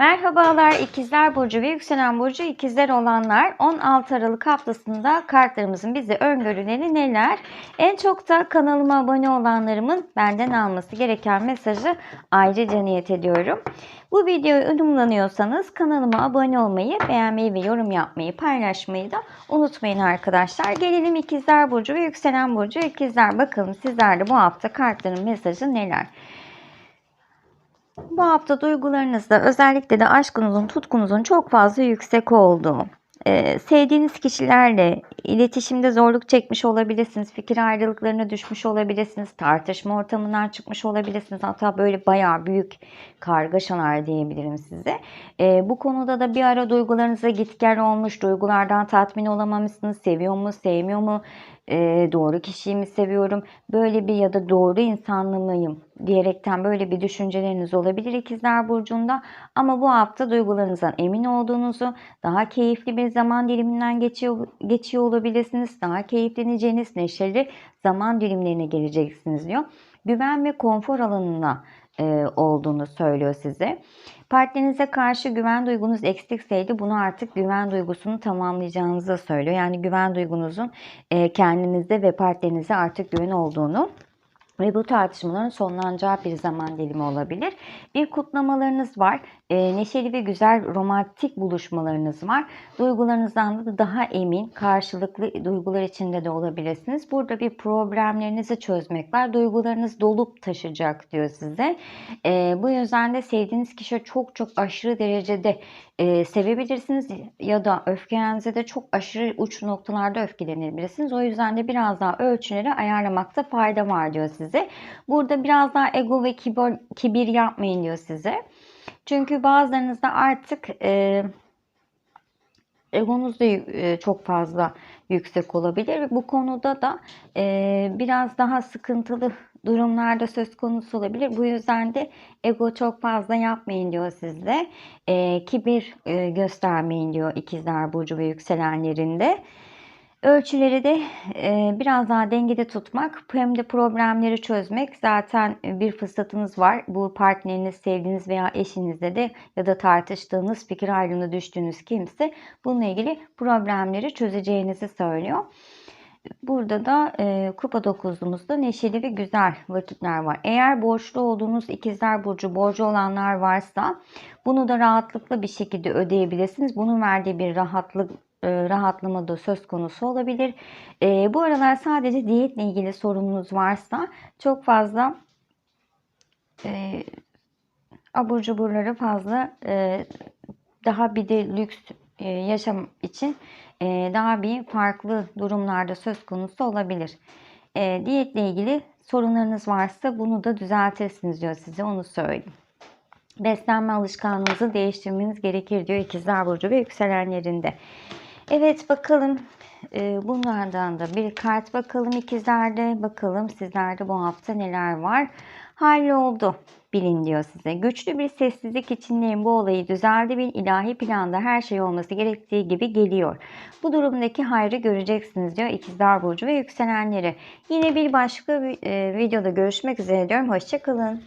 Merhabalar ikizler burcu ve yükselen burcu ikizler olanlar 16 Aralık haftasında kartlarımızın bize öngörüleri neler? En çok da kanalıma abone olanlarımın benden alması gereken mesajı ayrıca niyet ediyorum. Bu videoyu ılımlanıyorsanız kanalıma abone olmayı, beğenmeyi ve yorum yapmayı, paylaşmayı da unutmayın arkadaşlar. Gelelim ikizler burcu ve yükselen burcu ikizler. Bakalım sizlerde bu hafta kartların mesajı neler? Bu hafta duygularınızda özellikle de aşkınızın, tutkunuzun çok fazla yüksek olduğu, e, sevdiğiniz kişilerle iletişimde zorluk çekmiş olabilirsiniz, fikir ayrılıklarına düşmüş olabilirsiniz, tartışma ortamından çıkmış olabilirsiniz. Hatta böyle bayağı büyük kargaşalar diyebilirim size. E, bu konuda da bir ara duygularınıza git gel olmuş, duygulardan tatmin olamamışsınız, seviyor mu, sevmiyor mu, e, doğru kişiyi mi seviyorum, böyle bir ya da doğru insanlı mıyım diyerekten böyle bir düşünceleriniz olabilir ikizler burcunda. Ama bu hafta duygularınızdan emin olduğunuzu, daha keyifli bir zaman diliminden geçiyor, geçiyor olabilirsiniz. Daha keyifleneceğiniz neşeli zaman dilimlerine geleceksiniz diyor. Güven ve konfor alanına e, olduğunu söylüyor size. Partnerinize karşı güven duygunuz eksikseydi bunu artık güven duygusunu tamamlayacağınızı söylüyor. Yani güven duygunuzun e, kendinizde ve partnerinize artık güven olduğunu ve bu tartışmaların sonlanacağı bir zaman dilimi olabilir. Bir kutlamalarınız var. E, neşeli ve güzel romantik buluşmalarınız var. Duygularınızdan da daha emin, karşılıklı duygular içinde de olabilirsiniz. Burada bir problemlerinizi çözmek var. Duygularınız dolup taşıyacak diyor size. E, bu yüzden de sevdiğiniz kişi çok çok aşırı derecede e, sevebilirsiniz ya da öfkelerinize de çok aşırı uç noktalarda öfkelenebilirsiniz. O yüzden de biraz daha ölçüleri ayarlamakta fayda var diyor size. Burada biraz daha ego ve kibir, kibir yapmayın diyor size. Çünkü bazılarınızda artık e, egonuz da e, çok fazla yüksek olabilir. Bu konuda da e, biraz daha sıkıntılı durumlarda söz konusu olabilir. Bu yüzden de ego çok fazla yapmayın diyor sizde. E, kibir e, göstermeyin diyor ikizler burcu ve yükselenlerinde. Ölçüleri de e, biraz daha dengede tutmak hem problemleri çözmek. Zaten bir fırsatınız var. Bu partneriniz, sevdiğiniz veya eşinizle de ya da tartıştığınız, fikir ayrılığına düştüğünüz kimse bununla ilgili problemleri çözeceğinizi söylüyor. Burada da e, kupa dokuzumuzda neşeli ve güzel vakitler var. Eğer borçlu olduğunuz ikizler burcu borcu olanlar varsa bunu da rahatlıkla bir şekilde ödeyebilirsiniz. Bunun verdiği bir rahatlık e, rahatlama da söz konusu olabilir. E, bu aralar sadece diyetle ilgili sorununuz varsa çok fazla e, abur cuburları fazla e, daha bir de lüks e, yaşam için e, daha bir farklı durumlarda söz konusu olabilir. E, diyetle ilgili sorunlarınız varsa bunu da düzeltirsiniz diyor size onu söyleyeyim. Beslenme alışkanlığınızı değiştirmeniz gerekir diyor ikizler burcu ve yükselenlerinde. Evet bakalım e, bunlardan da bir kart bakalım ikizlerde. Bakalım sizlerde bu hafta neler var. Halloldu bilin diyor size. Güçlü bir sessizlik içindeyim bu olayı düzeldi bir ilahi planda her şey olması gerektiği gibi geliyor. Bu durumdaki hayrı göreceksiniz diyor ikizler burcu ve yükselenleri. Yine bir başka e, videoda görüşmek üzere diyorum. Hoşçakalın.